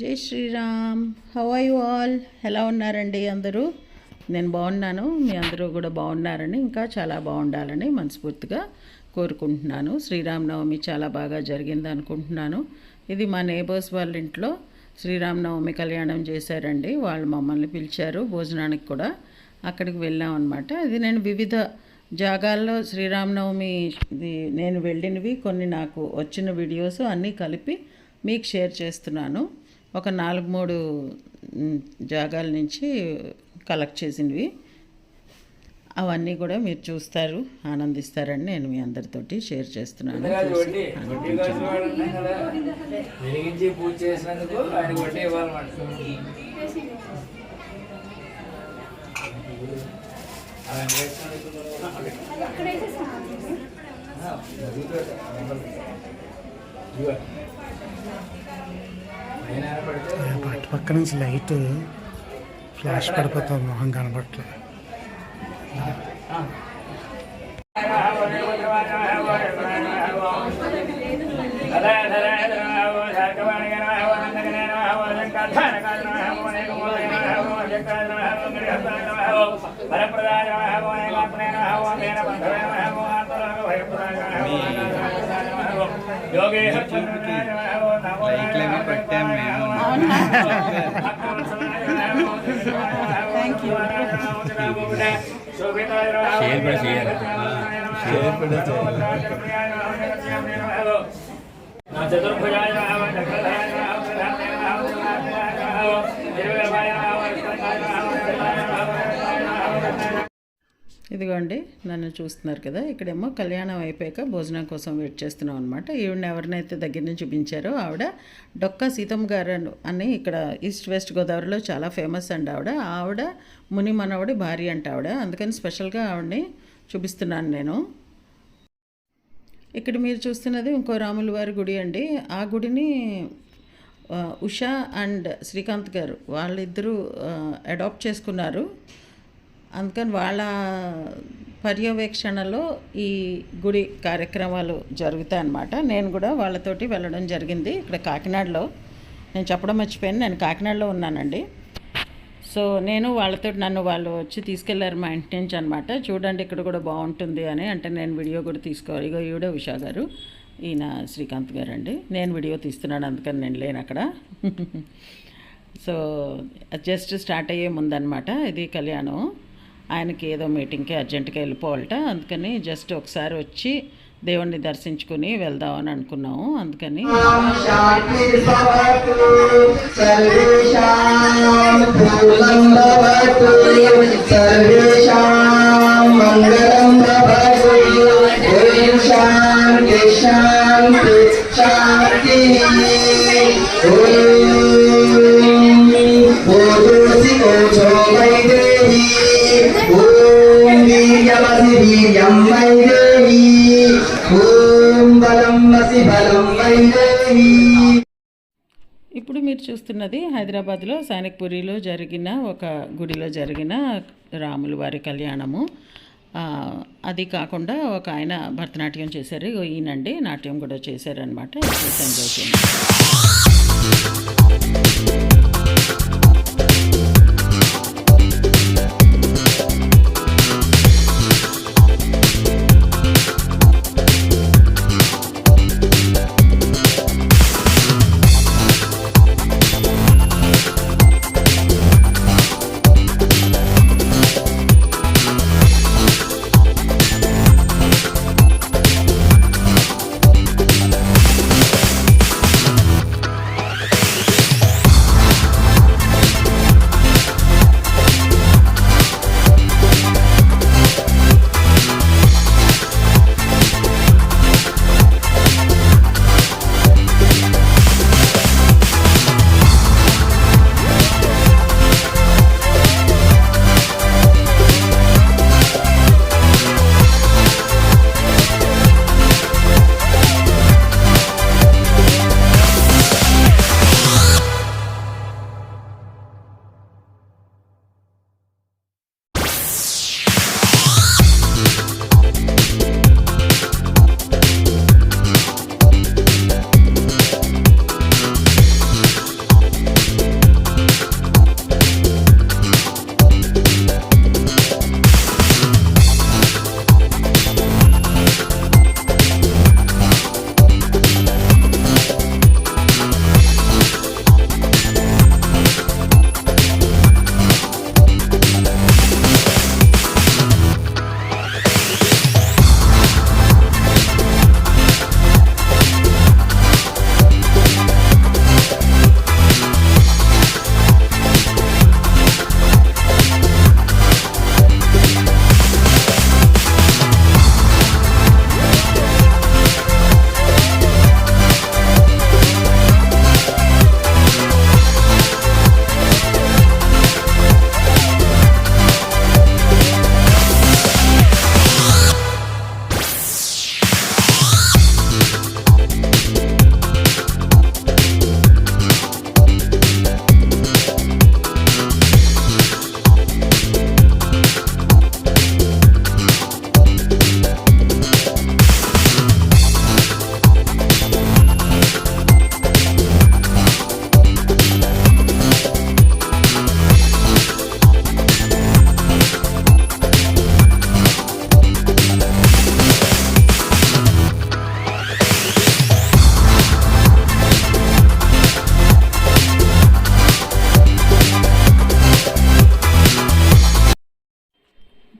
జై Sriram. How I all ఎలా ఉన్నారండి అందరూ? నేను బాగున్నాను. మీ అందరూ కూడా బాగున్నారని ఇంకా చాలా బాగుండాలని మనస్ఫూర్తిగా కోరుకుంటున్నాను. శ్రీరామనవమి చాలా బాగా జరిగింది అనుకుంటున్నాను. ఇది మా నేబర్స్ వాళ్ళ ఇంట్లో శ్రీరామనవమి కళ్యాణం చేశారండి. వాళ్ళు మమ్మల్ని పిలిచారు భోజనానికి కూడా. అక్కడికి వెళ్ళాం అనమాట ఇది నేను వివిధ జాగాల్లో శ్రీరామనవమి ఇది నేను వెళ్ళినవి కొన్ని నాకు వచ్చిన వీడియోస్ అన్నీ కలిపి మీకు షేర్ చేస్తున్నాను. ఒక నాలుగు మూడు జాగాల నుంచి కలెక్ట్ చేసినవి. అవన్నీ కూడా మీరు చూస్తారు ఆనందిస్తారని నేను మీ అందరితోటి షేర్ చేస్తున్నాను. కాదు. చూసి వడ్డీ వడ్డీ కాసు వాడు ఉన్నాం కదా వెలిగించి పూజ చేసినందుకు ఆయన వడ్డీ ఇవ్వాలన్నమాట ఆ వెంకటేశ్వర స్వామి ఆ, మరుగుదొడ్డి, నెంబర్. ఇదిగో. పైన పడితే అటు పక్క నుంచి లైట్ ఫ్లాష్ పడిపోతుంది మొహం కనబడట్లేదు లైట్లన్నీ పెట్టాం మేము. షేర్ కూడా చేయాలి షేర్ కూడా చతుర్భుజాయ ఇదిగోండి నన్ను చూస్తున్నారు కదా ఇక్కడేమో కళ్యాణం అయిపోయాక భోజనం కోసం వెయిట్ చేస్తున్నాం అనమాట ఈవిడని ఎవరినైతే దగ్గర నుంచి చూపించారో ఆవిడ డొక్కా సీతమ్మ గారు అని ఇక్కడ ఈస్ట్ వెస్ట్ గోదావరిలో చాలా ఫేమస్ అండి ఆవిడ. ఆవిడ ముని మనవడి భార్య అంట ఆవిడ. అందుకని స్పెషల్గా ఆవిడని చూపిస్తున్నాను నేను. ఇక్కడ మీరు చూస్తున్నది ఇంకో రాముల వారి గుడి అండి. ఆ గుడిని ఉషా అండ్ శ్రీకాంత్ గారు వాళ్ళిద్దరూ అడాప్ట్ చేసుకున్నారు. అందుకని వాళ్ళ పర్యవేక్షణలో ఈ గుడి కార్యక్రమాలు జరుగుతాయి అన్నమాట నేను కూడా వాళ్ళతోటి వెళ్ళడం జరిగింది ఇక్కడ కాకినాడలో. నేను చెప్పడం మర్చిపోయాను నేను కాకినాడలో ఉన్నానండి. సో నేను వాళ్ళతో నన్ను వాళ్ళు వచ్చి తీసుకెళ్ళారు మా ఇంటి నుంచి అనమాట చూడండి ఇక్కడ కూడా బాగుంటుంది అని అంటే నేను వీడియో కూడా తీసుకోవాలి. ఇగో ఈవిడ ఉషా గారు ఈయన శ్రీకాంత్ గారు అండి నేను వీడియో తీస్తున్నాను అందుకని నేను లేను అక్కడ. సో జస్ట్ స్టార్ట్ అయ్యే ముందనమాట ఇది కళ్యాణం. ఆయనకి ఏదో మీటింగ్కి అర్జెంటుగా వెళ్ళిపోవాలట. అందుకని జస్ట్ ఒకసారి వచ్చి దేవుణ్ణి దర్శించుకుని వెళ్దాం అని అనుకున్నాము. అందుకని ఇప్పుడు మీరు చూస్తున్నది హైదరాబాద్లో సైనిక్పురిలో జరిగిన ఒక గుడిలో జరిగిన రాములు వారి కళ్యాణము. అది కాకుండా ఒక ఆయన భరతనాట్యం చేశారు. ఈయనండి నాట్యం కూడా చేశారనమాట ఎంజాయ్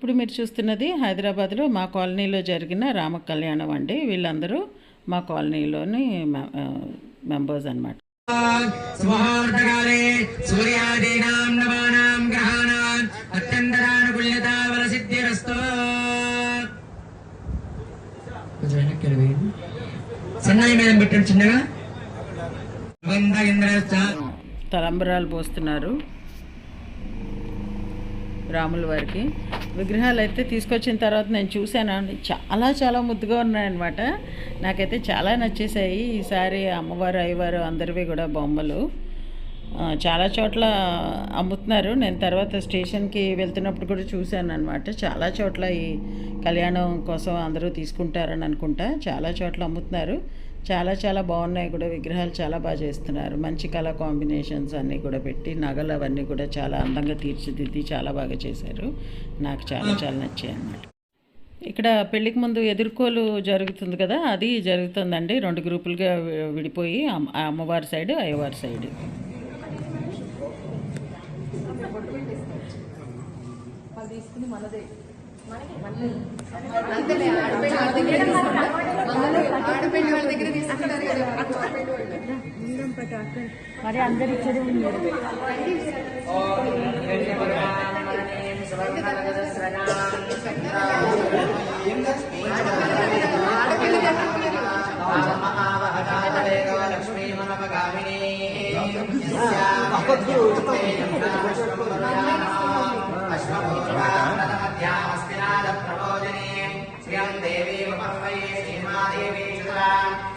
చేయండి మీరు చూస్తున్నది హైదరాబాద్లో మా కాలనీలో జరిగిన రామ కళ్యాణం అండి వీళ్ళందరూ మా కాలనీలోని మెంబర్స్ ఇంద్రశ్చ తలంబరాలు పోస్తున్నారు రాముల వారికి. విగ్రహాలు అయితే తీసుకొచ్చిన తర్వాత నేను చూశానండి చాలా చాలా ముద్దుగా ఉన్నాయన్నమాట. నాకైతే చాలా నచ్చేసాయి ఈసారి అమ్మవారు అయ్యవారు అందరివి కూడా బొమ్మలు. చాలా చోట్ల అమ్ముతున్నారు. నేను తర్వాత స్టేషన్కి వెళ్తున్నప్పుడు కూడా చూశాను అనమాట చాలా చోట్ల ఈ కళ్యాణం కోసం అందరూ తీసుకుంటారని అనుకుంటా. చాలా చోట్ల అమ్ముతున్నారు. చాలా చాలా బాగున్నాయి కూడా. విగ్రహాలు చాలా బాగా చేస్తున్నారు. మంచి కలర్ కాంబినేషన్స్ అన్నీ కూడా పెట్టి నగలు అవన్నీ కూడా చాలా అందంగా తీర్చిదిద్ది చాలా బాగా చేశారు. నాకు చాలా చాలా నచ్చాయి అన్నమాట. ఇక్కడ పెళ్ళికి ముందు ఎదుర్కోలు జరుగుతుంది కదా అది జరుగుతుందండి. రెండు గ్రూపులుగా విడిపోయి అమ్మవారి సైడ్ అయ్యవారి సైడ్. అంతేలే ఆడపిల్లి వాళ్ళ దగ్గర ఆడపిల్లి వాళ్ళ దగ్గర తీసుకుంటారు కదా మరి అందరు ఇక్కడే ఉన్నారు లక్ష్మీ మనపగామిని అశ్వభూత మధ్యామస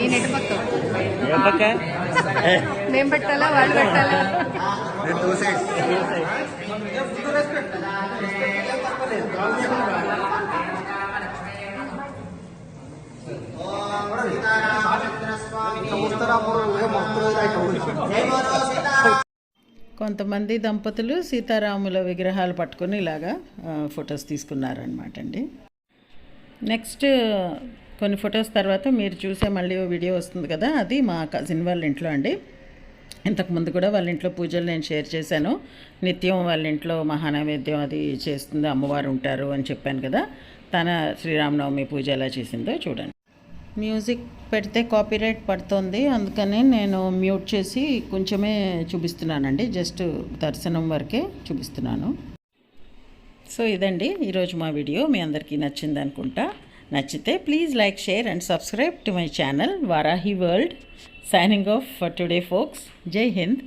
నేను ఎటు పక్క. మేము పెట్టాలా? వాళ్ళు పెట్టాలా? కొంతమంది దంపతులు సీతారాముల విగ్రహాలు పట్టుకొని ఇలాగా ఫొటోస్ తీసుకున్నారనమాట అండి. నెక్స్ట్ కొన్ని ఫొటోస్ తర్వాత మీరు చూసే మళ్ళీ వీడియో వస్తుంది కదా అది మా కజిన్ వాళ్ళ ఇంట్లో అండి. ఇంతకుముందు కూడా వాళ్ళ ఇంట్లో పూజలు నేను షేర్ చేశాను. నిత్యం వాళ్ళ ఇంట్లో మహానైవేద్యం అది చేస్తుంది అమ్మవారు ఉంటారు అని చెప్పాను కదా తన శ్రీరామనవమి పూజ ఎలా చేసిందో చూడండి. మ్యూజిక్ పెడితే కాపీరైట్ పడుతుంది అందుకని నేను మ్యూట్ చేసి కొంచెమే చూపిస్తున్నానండి జస్ట్ దర్శనం వరకే చూపిస్తున్నాను. సో ఇదండి ఈరోజు మా వీడియో మీ అందరికీ నచ్చింది అనుకుంటా. నచ్చితే please like share and subscribe to my channel Varahi world signing off for today folks Jai Hind